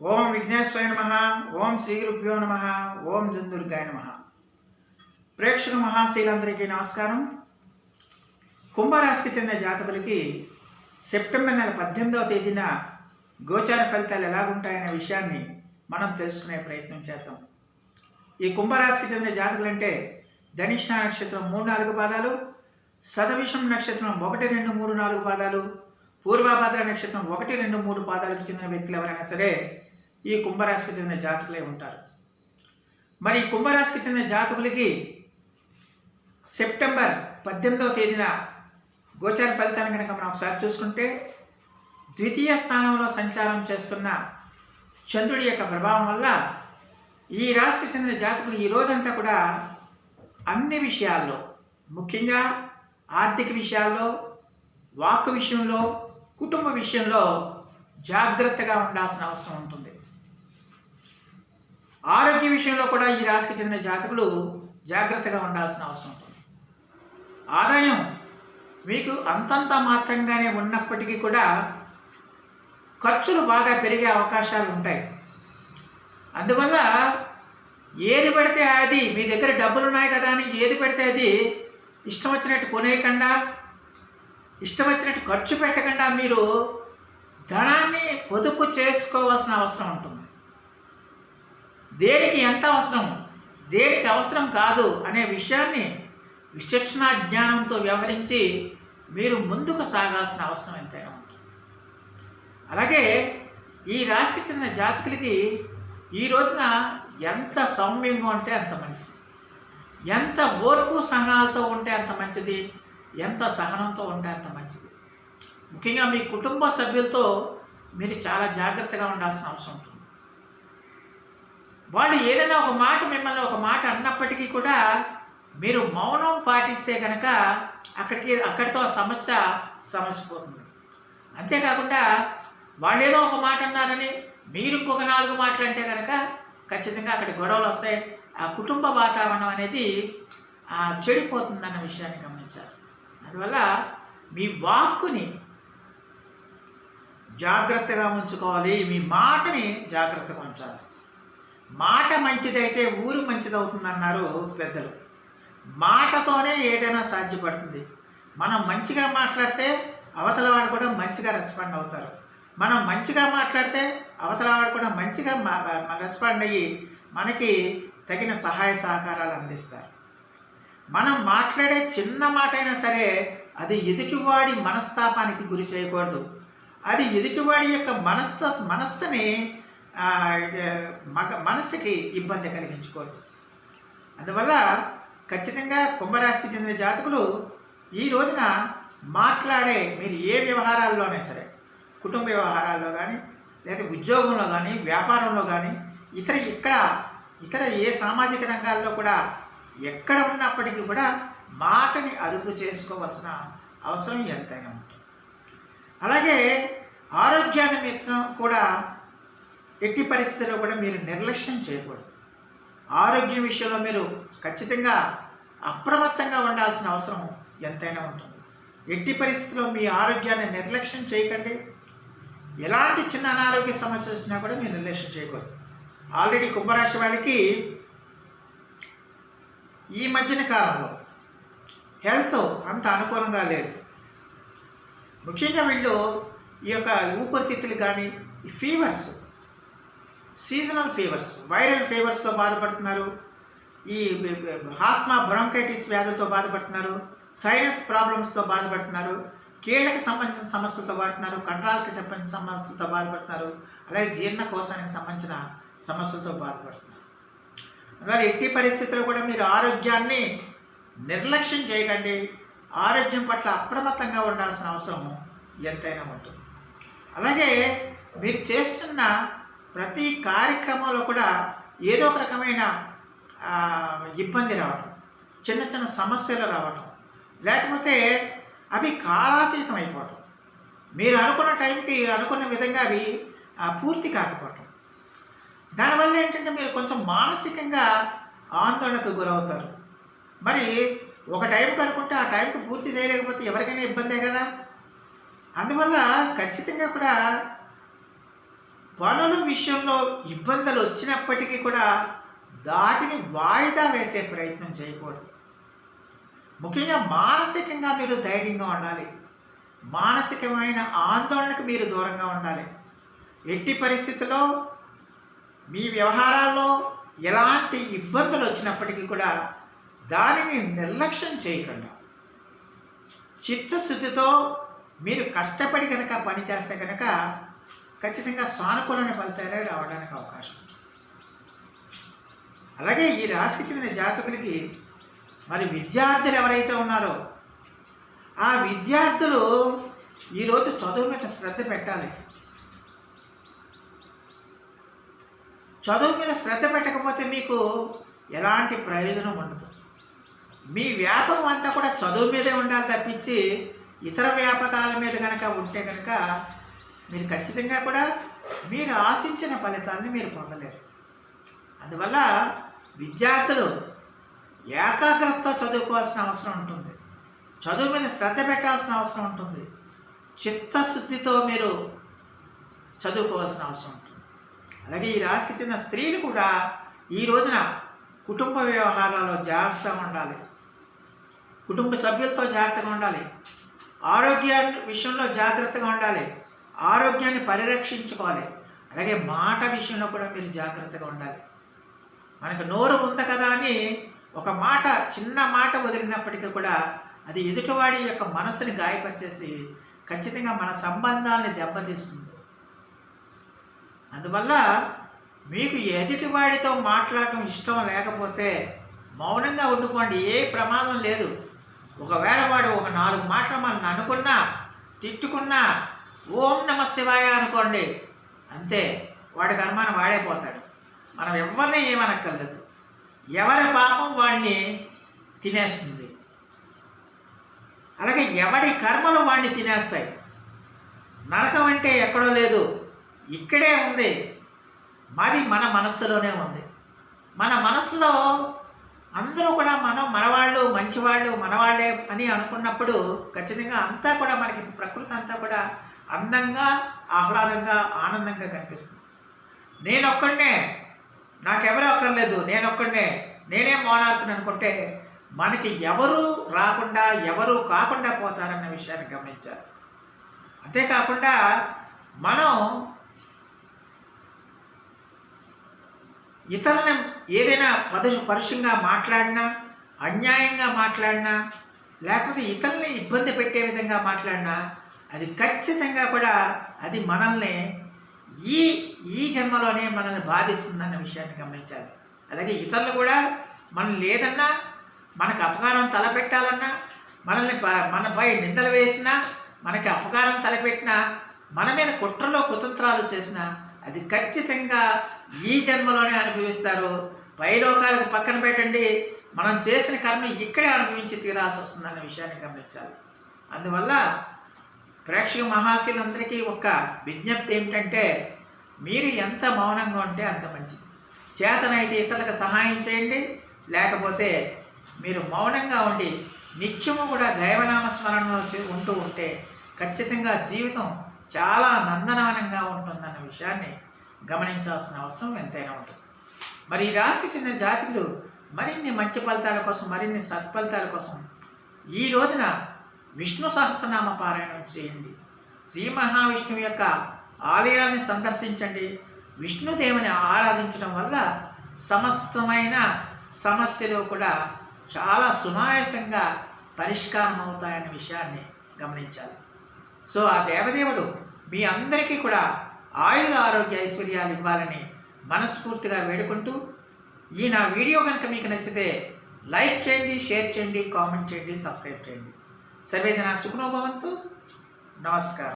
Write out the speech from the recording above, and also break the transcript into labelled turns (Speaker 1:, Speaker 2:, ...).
Speaker 1: ఓం విఘ్నేశ్వరాయ నమ ఓం శ్రీగురుభ్యో నమ ఓం దుందుర్గాయ నమ. ప్రేక్షక మహాశీలందరికీ నమస్కారం. కుంభరాశికి చెందిన జాతకులకి సెప్టెంబర్ నెల పద్దెనిమిదవ తేదీన గోచార ఫలితాలు ఎలాగుంటాయనే విషయాన్ని మనం తెలుసుకునే ప్రయత్నం చేద్దాం. ఈ కుంభరాశికి చెందిన జాతకులు అంటే ధనిష్ట నక్షత్రం మూడు నాలుగు పాదాలు సదవిషం నక్షత్రం ఒకటి రెండు మూడు నాలుగు పాదాలు పూర్వభద్ర నక్షత్రం ఒకటి రెండు మూడు పాదాలకు చెందిన వ్యక్తులు ఎవరైనా సరే ఈ కుంభరాశికి చెందిన జాతకులే ఉంటారు. మరి కుంభరాశికి చెందిన జాతకులకి సెప్టెంబర్ పద్దెనిమిదవ తేదీన గోచార ఫలితాన్ని కనుక మనం ఒకసారి చూసుకుంటే ద్వితీయ స్థానంలో సంచారం చేస్తున్న చంద్రుడి యొక్క ప్రభావం వల్ల ఈ రాశికి చెందిన జాతకులు ఈ రోజంతా కూడా అన్ని విషయాల్లో ముఖ్యంగా ఆర్థిక విషయాల్లో వాక్ విషయంలో కుటుంబ విషయంలో జాగ్రత్తగా ఉండాల్సిన అవసరం ఉంటుంది. ఆరోగ్య విషయంలో కూడా ఈ రాశికి చెందిన జాతకులు జాగ్రత్తగా ఉండాల్సిన అవసరం ఉంటుంది. ఆదాయం మీకు అంతంత మాత్రంగానే ఉన్నప్పటికీ కూడా ఖర్చులు బాగా పెరిగే అవకాశాలు ఉంటాయి. అందువల్ల ఏది పెడితే అది మీ దగ్గర డబ్బులు ఉన్నాయి కదా అని ఏది పెడితే అది ఇష్టం వచ్చినట్టు కొనేయకుండా ఇష్టం వచ్చినట్టు ఖర్చు పెట్టకుండా మీరు ధనాన్ని పొదుపు చేసుకోవాల్సిన అవసరం ఉంటుంది. దేనికి ఎంత అవసరం? దేనికి అవసరం కాదు అనే విషయాన్ని విచక్షణ జ్ఞానంతో వ్యవహరించి మీరు ముందుకు సాగాల్సిన అవసరం ఎంతైనా ఉంటుంది. అలాగే ఈ రాశికి చెందిన జాతకులకి ఈ రోజున ఎంత సౌమ్యంగా ఉంటే అంత మంచిది. ఎంత ఓర్పు సహనాలతో ఉంటే అంత మంచిది. ఎంత సహనంతో ఉంటే అంత మంచిది. ముఖ్యంగా మీ కుటుంబ సభ్యులతో మీరు చాలా జాగ్రత్తగా ఉండాల్సిన అవసరం ఉంటుంది. వాళ్ళు ఏదైనా ఒక మాట మిమ్మల్ని ఒక మాట అన్నప్పటికీ కూడా మీరు మౌనం పాటిస్తే కనుక అక్కడికి అక్కడితో సమస్య సమస్య పోతుంది అంతేకాకుండా వాళ్ళు ఏదో ఒక మాట అన్నారని మీరు ఇంకొక నాలుగు మాటలు అంటే కనుక ఖచ్చితంగా అక్కడ గొడవలు వస్తాయి. ఆ కుటుంబ వాతావరణం అనేది చెడిపోతుందన్న విషయాన్ని గమనించాలి. అందువల్ల మీ వాక్కుని జాగ్రత్తగా ఉంచుకోవాలి. మీ మాటని జాగ్రత్తగా ఉంచాలి. మాట మంచిదైతే ఊరు మంచిదవుతుందన్నారు పెద్దలు. మాటతోనే ఏదైనా సాధ్యపడుతుంది. మనం మంచిగా మాట్లాడితే అవతల వాడు కూడా మంచిగా రెస్పాండ్ అవుతారు. మనం మంచిగా మాట్లాడితే అవతల వాడు కూడా మంచిగా మా- రెస్పాండ్ అయ్యి మనకి తగిన సహాయ సహకారాలు అందిస్తారు. మనం మాట్లాడే చిన్న మాట అయినా సరే అది ఎదుటివాడి మనస్తాపానికి గురి చేయకూడదు. అది ఎదుటివాడి యొక్క మనస్త మనస్సుని మగ మనస్సుకి ఇబ్బంది కలిగించుకోరు. అందువల్ల ఖచ్చితంగా కుంభరాశికి చెందిన జాతకులు ఈ రోజున మాట్లాడే మీరు ఏ వ్యవహారాల్లోనే సరే కుటుంబ వ్యవహారాల్లో కానీ లేదా ఉద్యోగంలో కానీ వ్యాపారంలో కానీ ఇతర ఇక్కడ ఇతర ఏ సామాజిక రంగాల్లో కూడా ఎక్కడ ఉన్నప్పటికీ కూడా మాటని అదుపు చేసుకోవాల్సిన అవసరం ఎంతైనా ఉంటుంది. అలాగే ఆరోగ్యాన్ని మిత్రం కూడా ఎట్టి పరిస్థితుల్లో కూడా మీరు నిర్లక్ష్యం చేయకూడదు. ఆరోగ్యం విషయంలో మీరు ఖచ్చితంగా అప్రమత్తంగా ఉండాల్సిన అవసరం ఎంతైనా ఉంటుంది. ఎట్టి పరిస్థితుల్లో మీ ఆరోగ్యాన్ని నిర్లక్ష్యం చేయకండి. ఎలాంటి చిన్న అనారోగ్య సమస్య వచ్చినా కూడా మీరు నిర్లక్ష్యం చేయకూడదు. ఆల్రెడీ కుంభరాశి వాళ్ళకి ఈ మధ్యన కాలంలో హెల్త్ అంత అనుకూలంగా లేదు. ముఖ్యంగా వీళ్ళు ఈ యొక్క ఊపిరితిత్తులు కానీ ఈ ఫీవర్స్ సీజనల్ ఫీవర్స్ వైరల్ ఫీవర్స్తో బాధపడుతున్నారు. ఈ హాస్మా బ్రాంకైటిస్ వ్యాధులతో బాధపడుతున్నారు. సైనస్ ప్రాబ్లమ్స్తో బాధపడుతున్నారు. కీళ్ళకి సంబంధించిన సమస్యలతో బాధపడుతున్నారు. కండరాలకి సంబంధించిన సమస్యలతో బాధపడుతున్నారు. అలాగే జీర్ణకోశానికి సంబంధించిన సమస్యలతో బాధపడుతున్నారు. అందువల్ల ఎట్టి పరిస్థితుల్లో కూడా మీరు ఆరోగ్యాన్ని నిర్లక్ష్యం చేయకండి. ఆరోగ్యం పట్ల అప్రమత్తంగా ఉండాల్సిన అవసరం ఎంతైనా ఉంటుంది. అలాగే మీరు చేస్తున్న ప్రతి కార్యక్రమంలో కూడా ఏదో ఒక రకమైన ఇబ్బంది రావటం చిన్న చిన్న సమస్యలు రావటం లేకపోతే అవి కాలాతీతం అయిపోవడం మీరు అనుకున్న టైంకి అనుకున్న విధంగా అవి పూర్తి కాకపోవడం దానివల్ల ఏంటంటే మీరు కొంచెం మానసికంగా ఆందోళనకు గురవుతారు. మరి ఒక టైంకి అనుకుంటే ఆ టైంకి పూర్తి చేయలేకపోతే ఎవరికైనా ఇబ్బందే కదా? అందువల్ల ఖచ్చితంగా కూడా పనుల విషయంలో ఇబ్బందులు వచ్చినప్పటికీ కూడా దాటిని వాయిదా వేసే ప్రయత్నం చేయకూడదు. ముఖ్యంగా మానసికంగా మీరు ధైర్యంగా ఉండాలి. మానసికమైన ఆందోళనకు మీరు దూరంగా ఉండాలి. ఎట్టి పరిస్థితుల్లో మీ వ్యవహారాల్లో ఎలాంటి ఇబ్బందులు వచ్చినప్పటికీ కూడా దానిని నిర్లక్ష్యం చేయకుండా చిత్తశుద్ధితో మీరు కష్టపడి కనుక పనిచేస్తే కనుక ఖచ్చితంగా సానుకూలమైన ఫలితాలే రావడానికి అవకాశం అలాగే ఈ రాశికి చెందిన జాతకులకి మరి విద్యార్థులు ఎవరైతే ఉన్నారో ఆ విద్యార్థులు ఈరోజు చదువు మీద శ్రద్ధ పెట్టాలి. చదువు మీద శ్రద్ధ పెట్టకపోతే మీకు ఎలాంటి ప్రయోజనం ఉండదు. మీ వ్యాపకం అంతా కూడా చదువు మీదే ఉండాలి తప్పించి ఇతర వ్యాపకాల మీద కనుక ఉంటే కనుక మీరు ఖచ్చితంగా కూడా మీరు ఆశించిన ఫలితాన్ని మీరు పొందలేరు. అందువల్ల విద్యార్థులు ఏకాగ్రతతో చదువుకోవాల్సిన అవసరం ఉంటుంది. చదువు మీద శ్రద్ధ పెట్టాల్సిన అవసరం ఉంటుంది. చిత్తశుద్ధితో మీరు చదువుకోవాల్సిన అవసరం ఉంటుంది. అలాగే ఈ రాశికి చెందిన స్త్రీలు కూడా ఈ రోజున కుటుంబ వ్యవహారాల్లో జాగ్రత్తగా ఉండాలి. కుటుంబ సభ్యులతో జాగ్రత్తగా ఉండాలి. ఆరోగ్య విషయంలో జాగ్రత్తగా ఉండాలి. ఆరోగ్యాన్ని పరిరక్షించుకోవాలి. అలాగే మాట విషయంలో కూడా మీరు జాగ్రత్తగా ఉండాలి. మనకు నోరు ఉంది కదా అని ఒక మాట చిన్న మాట వదిలినప్పటికీ కూడా అది ఎదుటివాడి యొక్క మనసుని గాయపరిచేసి ఖచ్చితంగా మన సంబంధాలని దెబ్బతీస్తుంది. అందువల్ల మీకు ఎదుటివాడితో మాట్లాడటం ఇష్టం లేకపోతే మౌనంగా ఉండుకోండి ఏ ప్రమాదం లేదు. ఒకవేళ వాడు ఒక నాలుగు మాటలు మనం అనుకున్నా తిట్టుకున్నా ఓం నమ శివాయ అనుకోండి. అంతే వాడి కర్మాన్ని వాడే పోతాడు. మనం ఎవరిని ఏమనక్కర్లేదు. ఎవరి పాపం వాళ్ళని తినేస్తుంది. అలాగే ఎవడి కర్మలు వాళ్ళని తినేస్తాయి. నరకం అంటే ఎక్కడో లేదు. ఇక్కడే ఉంది. మాది మన మనస్సులోనే ఉంది. మన మనసులో అందరూ కూడా మనం మనవాళ్ళు మంచివాళ్ళు మనవాళ్ళే అని అనుకున్నప్పుడు ఖచ్చితంగా అంతా కూడా మనకి ప్రకృతి అంతా కూడా అందంగా ఆహ్లాదంగా ఆనందంగా కనిపిస్తుంది. నేనొక్కడనే. నాకెవరూ అక్కర్లేదు. నేనొక్కడనే. నేనే మోనార్కుని అనుకుంటే మనకి ఎవరు రాకుండా ఎవరు కాకుండా పోతారన్న విషయాన్ని గమనించాలి. అంతేకాకుండా మనం ఇతరులను ఏదైనా పద పరుషంగా మాట్లాడినా అన్యాయంగా మాట్లాడినా లేకపోతే ఇతరులని ఇబ్బంది పెట్టే విధంగా మాట్లాడినా అది ఖచ్చితంగా కూడా అది మనల్ని ఈ ఈ జన్మలోనే మనల్ని బాధిస్తుందన్న విషయాన్ని గమనించాలి. అలాగే ఇతరులు కూడా మనం లేదన్నా మనకు అపకారం తలపెట్టాలన్నా మనల్ని మనపై నిందలు వేసినా మనకి అపకారం తలపెట్టినా మన మీద కుట్రలో కుతంత్రాలు చేసినా అది ఖచ్చితంగా ఈ జన్మలోనే అనుభవిస్తారు. పైలోకాలకు పక్కన పెట్టండి. మనం చేసిన కర్మ ఇక్కడే అనుభవించి తీరాల్సి వస్తుందన్న విషయాన్ని గమనించాలి. అందువల్ల ప్రేక్షక మహాశీలందరికీ ఒక విజ్ఞప్తి ఏమిటంటే మీరు ఎంత మౌనంగా ఉంటే అంత మంచిది. చేతనైతే ఇతరులకు సహాయం చేయండి లేకపోతే మీరు మౌనంగా ఉండి నిత్యము కూడా దైవనామ స్మరణలో ఉంటూ ఉంటే ఖచ్చితంగా జీవితం చాలా నందనవనంగా ఉంటుందన్న విషయాన్ని గమనించాల్సిన అవసరం ఎంతైనా ఉంటుంది. మరి ఈ రాశికి చెందిన జాతకులు మరిన్ని మంచి ఫలితాల కోసం మరిన్ని సత్ఫలితాల కోసం ఈ రోజున విష్ణు సహస్రనామ పారాయణం చేయండి శ్రీ మహావిష్ణువు యొక్క ఆలయాన్ని సందర్శించండి. విష్ణుదేవుని ఆరాధించడం వల్ల సమస్తమైన సమస్యలు కూడా చాలా సునాయాసంగా పరిష్కారం అవుతాయనే విషయాన్ని గమనించాలి. సో ఆ దేవదేవుడు మీ అందరికీ కూడా ఆయుర ఆరోగ్య ఐశ్వర్యాలు ఇవ్వాలని మనస్ఫూర్తిగా వేడుకుంటూ ఈ నా వీడియో కనుక మీకు నచ్చితే లైక్ చేయండి షేర్ చేయండి కామెంట్ చేయండి సబ్స్క్రైబ్ చేయండి. ಸರ್ವೇ ಜನ ಸುಖನೋ ಭವಂತು. ನಮಸ್ಕಾರ.